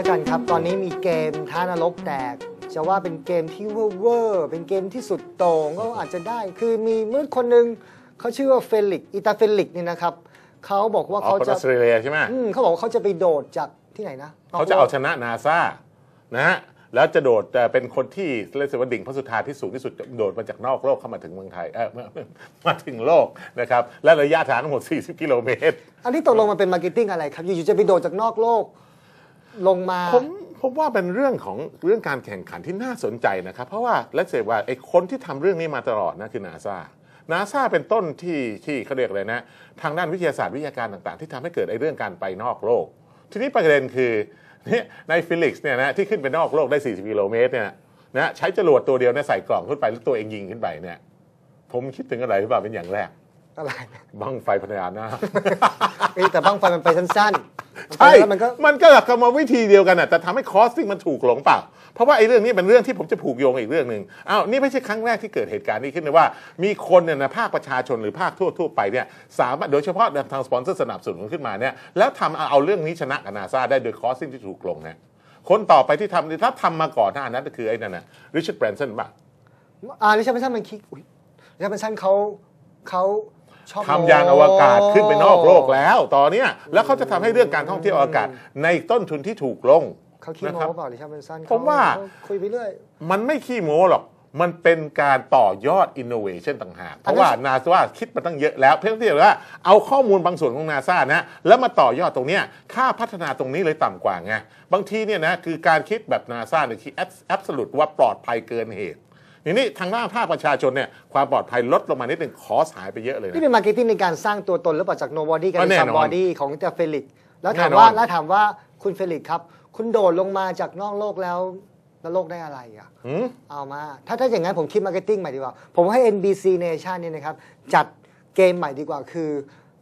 กันครับ ตอนนี้มีเกมท้านรกแตก จะว่าเป็นเกมที่เวอร์เวอร์เป็นเกมที่สุดโต่งก็อาจจะได้ คือมีมนุษย์คนหนึ่งเขาชื่อว่าเฟลิกอิตาเฟลิกเนี่ยนะครับเขาบอกว่าอ๋อเขาคนอจะอสเตรเลียใช่ไหมอืมเขาบอกว่าเขาจะไปโดดจากที่ไหนนะเขาจะเอาชนะนาซานะฮะแล้วจะโดดแต่เป็นคนที่เรียกว่าดิ่งพระสุธาที่สูงที่สุดโดดมาจากนอกโลกเข้ามาถึงเมืองไทยเออมามาถึงโลกนะครับและระยะทางทั้งหมด 40 กิโลเมตร อันนี้ตกลงมันเป็นมาร์เก็ตติ้งอะไรครับอยู่ๆจะไปโดดจากนอกโลก ลงมาผมผมว่าเป็นเรื่องของเรื่องการแข่งขันที่น่าสนใจนะครับ เพราะว่าและเสว่าไอ้คนที่ทำเรื่องนี้มาตลอดนะคือนาซานาซาเป็นต้นที่ที่เขาเรียกอะไรนะ ทางด้านวิทยาศาสตร์วิทยาการต่างๆ ที่ทำให้เกิดไอ้เรื่องการไปนอกโลก ทีนี้ประเด็นคือเนี่ยในฟิลิกซ์เนี่ยนะที่ขึ้นไปนอกโลกได้ 40กิโลเมตรเนี่ยนะใช้จรวดตัวเดียวเนี่ยใส่กล่องขึ้นไปแล้วตัวเองยิงขึ้นไปเนี่ยผมคิดถึงอะไรหรือเปล่าเป็นอย่างแรกอะไรบังไฟพญานาคเอ้ยแต่บ้างไฟมันไปสั้นๆ ใช่แล้วมันก็มันก็หลักกรรมวิธีเดียวกันน่ะแต่ทำให้คอสติ้งมันถูกหลงเปล่า เพราะว่าไอ้เรื่องนี้เป็นเรื่องที่ผมจะผูกโยงกับอีกเรื่องหนึ่งอ้าวนี่ไม่ใช่ครั้งแรกที่เกิดเหตุการณ์นี้ขึ้นเลยว่า มีคนเนี่ยนะภาคประชาชนหรือภาคทั่วทั่วๆไปเนี่ยสามารถโดยเฉพาะทางสปอนเซอร์สนับสนุนขึ้นมาเนี่ยแล้วทำเอาเอาเรื่องนี้ชนะกับนาซาได้โดยคอสติ้งที่ถูกลงนะคนต่อไปที่ทำถ้าทำมาก่อนหน้านั้นก็คือไอ้นั่นน่ะริชาร์ดแบรนสันป่ะอ่าลิชาร์ดแบนสันมันคิดอุ๊ยลิชาร์ดแบนสันเขาเขาชอบ ทำยานอวกาศขึ้นไปนอกโลกแล้ว ตอนเนี้ยแล้วเขาจะทำให้เรื่องการท่องเที่ยวอวกาศในต้นทุนที่ถูกลงเขาคิดนะโม้ครับเปล่าลิชาร์ดแบนสันผมว่าเขคุยไปเรื่อยมันไม่ขี้โม้หรอกมันเป็นการต่อยอดอินโนเวชันต่างหาก เพราะว่านาซาคิดมาตั้งเยอะแล้ว เพียงแต่ว่าเอาข้อมูลบางส่วนของนาซานะแล้วมาต่อยอดตรงเนี้ยค่าพัฒนาตรงนี้เลยต่ำกว่าไง บางทีเนี่ยนะคือการคิดแบบนาซาเนี่ยคิดแอบสูตว่าปลอดภัยเกินเหตุ อย่างนี้ทางด้านภาคประชาชนเนี่ยความปลอดภัยลดลงมานิดหนึ่งคอสหายไปเยอะเลยนี่นะเป็นมาร์เก็ตติ้งในการสร้างตัวตนหรือเปล่าจาก nobody กันก็แน่เป็นนอน somebody ของแต่เฟลิกแล้วถามแน่นอนว่าแล้วถามว่าคุณเฟลิกครับ คุณโดดลงมาจากนอกโลกแล้วแล้วโลกได้อะไรอะหืมเอามา ถ้าถ้าอย่างนั้นผมคิดมาร์เก็ตติ้งใหม่ดีกว่า ผมให้ NBC Nation เนี่ยนะครับ จัดเกมใหม่ดีกว่าคือ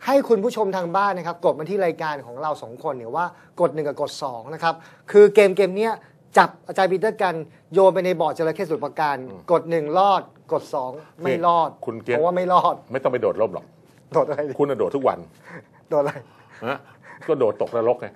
ให้คุณผู้ชมทางบ้านนะครับ กดมาที่รายการของเราสองคนเนี่ยว่ากด1กับกด2นะครับ คือเกมเกมเนี้ย จับอาจารย์ปีเตอร์กันโยนไปในบ่อจระเข้สุดประการ กด1รอด กด2ไม่รอดคุณเกียรติ เพราะว่าไม่รอด ไม่ต้องไปโดดร่มหรอก โดดอะไรดิคุณน่ะโดดทุกวัน โดดอะไรนะก็โดดตกนรกไง